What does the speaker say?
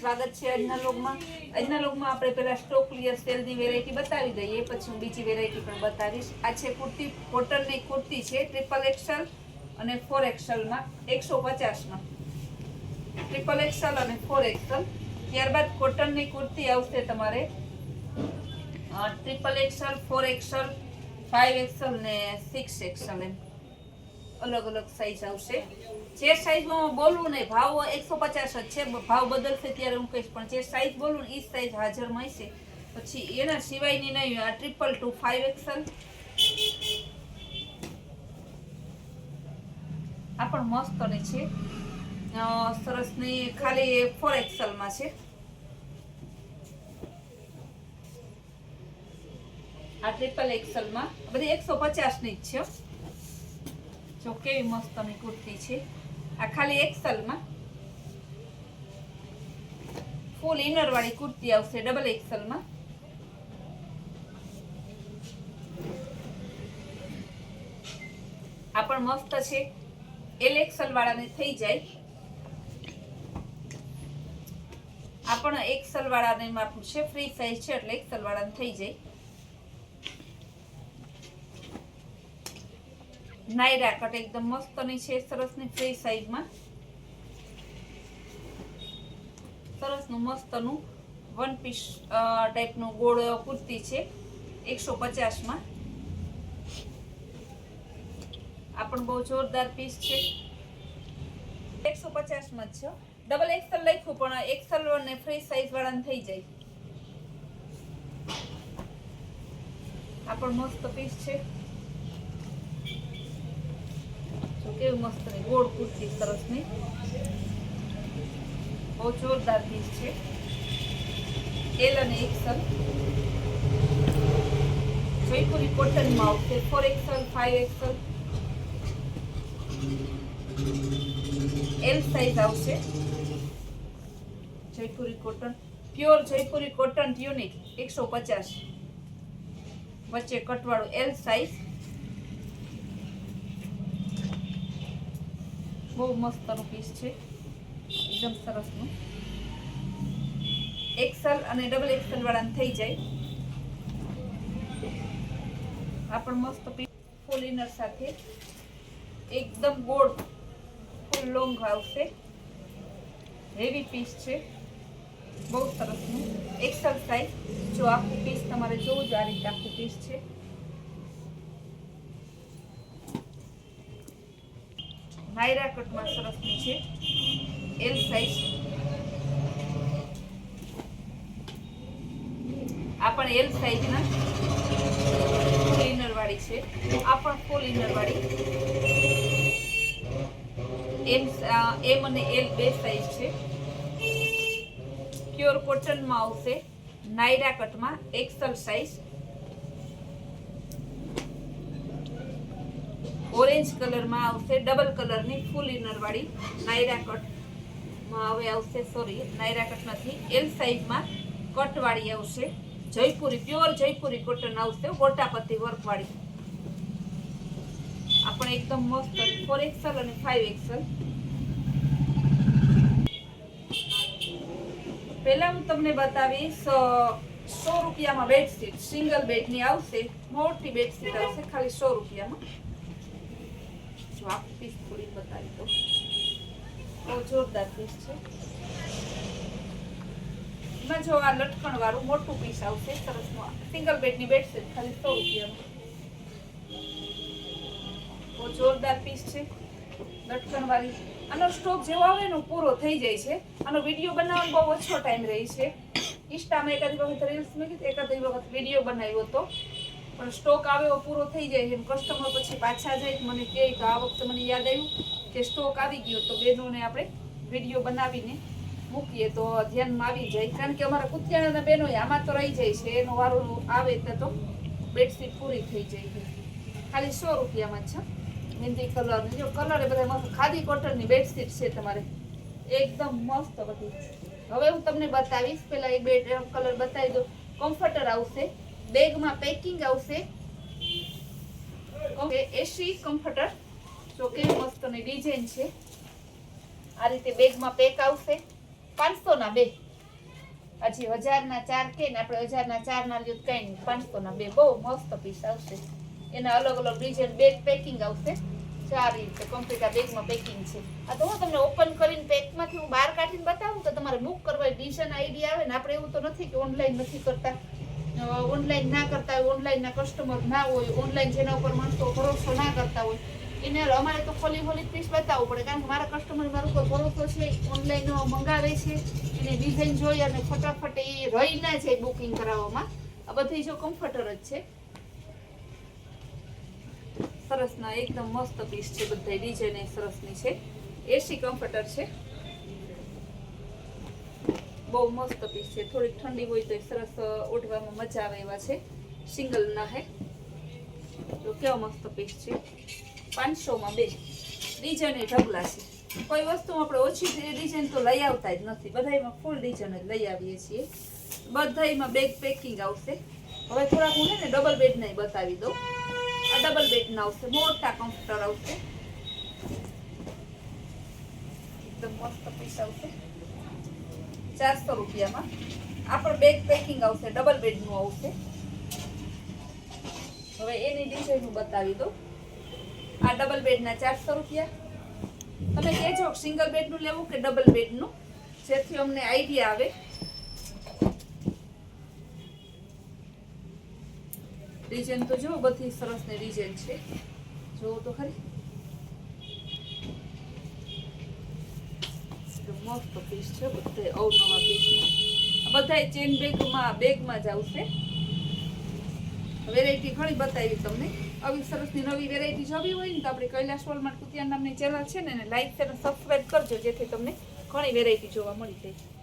સ્વાગત છે આજના લોગમાં આજના લોગમાં આપણે પહેલાં સ્ટોક ક્લિયર સેલની વેરાયટી બતાવી દઈએ, પછી હું બીજી વેરાયટી પણ બતાવીશ. આ છે કુર્તી કોટનની કુર્તી છે ટ્રિપલ એક્સલ અને ફોર એક્સલમાં એકસો પચાસમાં ટ્રિપલ એક્સલ અને ફોર એક્સલ ત્યારબાદ કોટનની કુર્તી આવશે તમારે. Triple XL four XL five XL ને સિક્સ એક્સલ એમ. અલગ અલગ સાઈઝ આવશે. જે સાઈઝમાં બોલવું નહીં ભાવ એકસો પચાસ જ છે. ભાવ બદલશે ત્યારે હું કહીશ પણ જે સાઈઝ બોલું ને એ સાઈઝ હાજર મળશે પછી એના સિવાયની નહીં, આ ટ્રિપલ ટુ ફાઇવ એક્સલ આ પણ મસ્તની છે. સરસ નહીં ખાલી ફોર એક્સલમાં છે. આ ટ્રિપલ એક્સલમાં બધી એકસો પચાસની જ છે. જો કેવી મસ્તની કુર્તી છે. આ ખાલી એક્સલમાં. ફૂલ ઇનર વાળી કુર્તી આવશે ડબલ એક્સલમાં. આ પણ મસ્ત છે. એલ એક્સલ વાળાને થઈ જાય. આ પણ એક્સલ વાળાને માપનું છે ફ્રી સાઈઝ છે એટલે એક્સલ વાળાને થઈ જાય. નાયરા કટ એકદમ મસ્તની છે સરસની ફ્રી સાઈઝમાં સરસનું મસ્તનું વન પીસ ટાઈપનું ગોળ કુર્તી છે, એકસો પચાસમાં. આ પણ બહુ જોરદાર પીસ છે. એકસો પચાસમાં જ છે. ડબલ એક્સલ લખ્યું, પણ એક્સલ અને ફ્રી સાઈઝ વાળાને થઈ જાય. આ પણ મસ્ત પીસ છે. જો કેવું મસ્તની ગોળ કુર્તી સરસની બહુ જોરદાર પીસ છે. એલ અને એક્સલ જયપુરી કોટનમાં આવશે four XL five XL L size આવશે. Jaipuri cotton pure Jaipuri cotton unique એકસો પચાસ. વચ્ચે કટવાળું એલ સાઈઝ બહુ મસ્તનું પીસ છે. એકદમ સરસનું એક્સલ અને ડબલ એક્સલ વાળાને થઈ જાય. આ પણ મસ્ત પીસ ફૂલ ઇનર સાથે. એકદમ ગોળ ફૂલ લોંગ આવશે. હેવી પીસ છે. બહુ સરસનું એક્સલ સાઈઝ જો આખું પીસ તમારે જોવું જ આ રીતે આખું પીસ છે. નાયરા કટમાં સરસની છે. એલ સાઈઝ આ પણ એલ સાઈઝના ફૂલ ઇનરવાળી છે. આ પણ ફૂલ ઇનરવાળી એમ એમ અને એલ બે સાઈઝ છે. પ્યોર કોટનમાં આવશે. નાયરા કટમાં એક્સલ સાઈઝ ઓરેન્જ કલરમાં આવશે, ડબલ કલરની ફૂલ ઇનરવાળી નાયરા કટમાં હવે આવશે સોરી નાયરા કટ નથી એલ સાઈઝમાં કટવાળી આવશે. જયપુરી પ્યોર જયપુરી કોટન આવશે, ગોટાપતિ વર્કવાળી આપણે એકદમ મસ્ત ફોર એક્સલ અને ફાઈવ એક્સલ પહેલા હું તમને બતાવીશ સો રૂપિયામાં બેડશીટ સિંગલ બેડની આવશે, મોટી બેડશીટ આવશે, ખાલી સો રૂપિયામાં. બહુ જોરદાર પીસ છે. એમાં મોટું પીસ આવશે સરસનું સિંગલ બેડની બેડશીટ ખાલી સો બહુ જોરદાર પીસ છે. લટકણ વાળી આનો સ્ટોક જેવો આવે ને, પૂરો થઈ જાય છે. આનો વીડિયો બનાવવાનો બહુ ઓછો ટાઈમ રહે છે. ઇન્સ્ટામાં એકાદી વખત રીલ્સ મેં એકાદ વખત વીડિયો બનાવ્યો હતો પણ સ્ટોક આવે એવો પૂરો થઈ જાય છે કસ્ટમર પછી પાછા જાય મને કે આ વખતે મને યાદ આવ્યું. કે સ્ટોક આવી ગયો તો બહેનોને આપણે વીડિયો બનાવીને મૂકીએ તો ધ્યાનમાં આવી જાય. કારણ કે અમારા કુતિયાણાના બહેનો આમાં તો રહી જાય છે, એનો વારો આવે તો બેડશીટ પૂરી થઈ જાય છે. ખાલી સો રૂપિયામાં છે, મહેંદી કલર જો કલર એ બધા મસ્ત ખાદી કોટનની બેડશીટ છે તમારે. એકદમ મસ્ત બધી. હવે હું તમને બતાવીશ પહેલાં એ બેડ કલર બતાવી દઉં. કમ્ફર્ટર આવશે બેગમાં પેકિંગ આવશે. એસી કમ્ફર્ટર જો કેવી મસ્તની ડિઝાઇન છે. આ રીતે બેગમાં પેક આવશે. પાંચસો ના બે. હજી હજારના ચાર કે ને આપણે હજારના ચારના લ્યો કઈ નહીં. પાંચસો ના બે. બહુ મસ્ત પીસ આવશે. એના અલગ અલગ ડિઝાઇન બેગ પેકિંગ આવશે. ચાર રીતે કમ્પ્લીટ બેગમાં પેકિંગ છે. આ તો હું તમને ઓપન કરીને પેકમાંથી હું બહાર કાઢીને બતાવું તો તમારે બુક કરવા ડિઝાઇન આઈડિયા આવે ને આપણે એવું તો નથી કે ઓનલાઈન નથી કરતા. ઓનલાઈન ના કરતા હોય ઓનલાઈનના કસ્ટમર ના હોય ઓનલાઈન જેના ઉપર માણસો ભરોસો ના કરતા હોય. એને અમારે તો ખોલી ખોલી પીસ બતાવવું પડે, કારણ કે મારા કસ્ટમર મારો કોઈ ભરોસો છે ઓનલાઈન મંગાવે છે, એને ડિઝાઇન જોઈ અને ફટાફટ એ રહી ના જાય બુકિંગ કરાવવામાં. આ બધી જો કમ્ફર્ટર જ છે. સરસના એકદમ મસ્ત પીસ છે બધા ડિઝાઇન સરસની છે. એસી કમ્ફર્ટર છે. બહુ મસ્ત પીસ છે, થોડીક ઠંડી હોય તો સરસ ઓઢવામાં મજા આવે એવા છે. સિંગલ ના હે. તો કેવો મસ્ત પીસ છે. પાંચસોમાં બે. ડિઝાઇન ઢગલા છે. કોઈ વસ્તુ આપણે ઓછી ડિઝાઇન તો લઈ આવતા જ નથી. બધામાં ફૂલ ડિઝાઇન જ લઈ આવીએ છીએ. બધામાં બેગ પેકિંગ આવશે. હવે થોડાક હું ને ડબલ બેડ બતાવી દઉં. આ ડબલ બેડ ના આવશે. મોટા કમ્પ્યુટર આવશે. એકદમ મસ્ત પૈસા આવશે. ચારસો રૂપિયામાં. આપણે બેગ પેકિંગ આવશે. ડબલ બેડનું આવશે. હવે એની ડિઝાઇન હું બતાવી દઉં. આ ડબલ બેડના ચારસો રૂપિયા. તમે કહેજો સિંગલ બેડનું લેવું કે ડબલ બેડનું જેથી અમને આઈડિયા આવે. ડિઝાઇન તો જુઓ, બધી સરસ ને ડિઝાઇન છે. જુઓ તો ખરી. મસ્ત પીસ છે, બધે અવનવા પીસ બધા ચેન બેગમાં બેગમાં જ આવશે. વેરાયટી ઘણી બતાવી તમને. આવી સરસની નવી વેરાયટી જોવી હોય ને તો આપણે કૈલાસ વોલમાર્ટ કુતિયા નામની ચેનલ છે ને લાઈક અને સબસ્ક્રાઇબ કરજો, જેથી તમને ઘણી વેરાયટી જોવા મળી જાય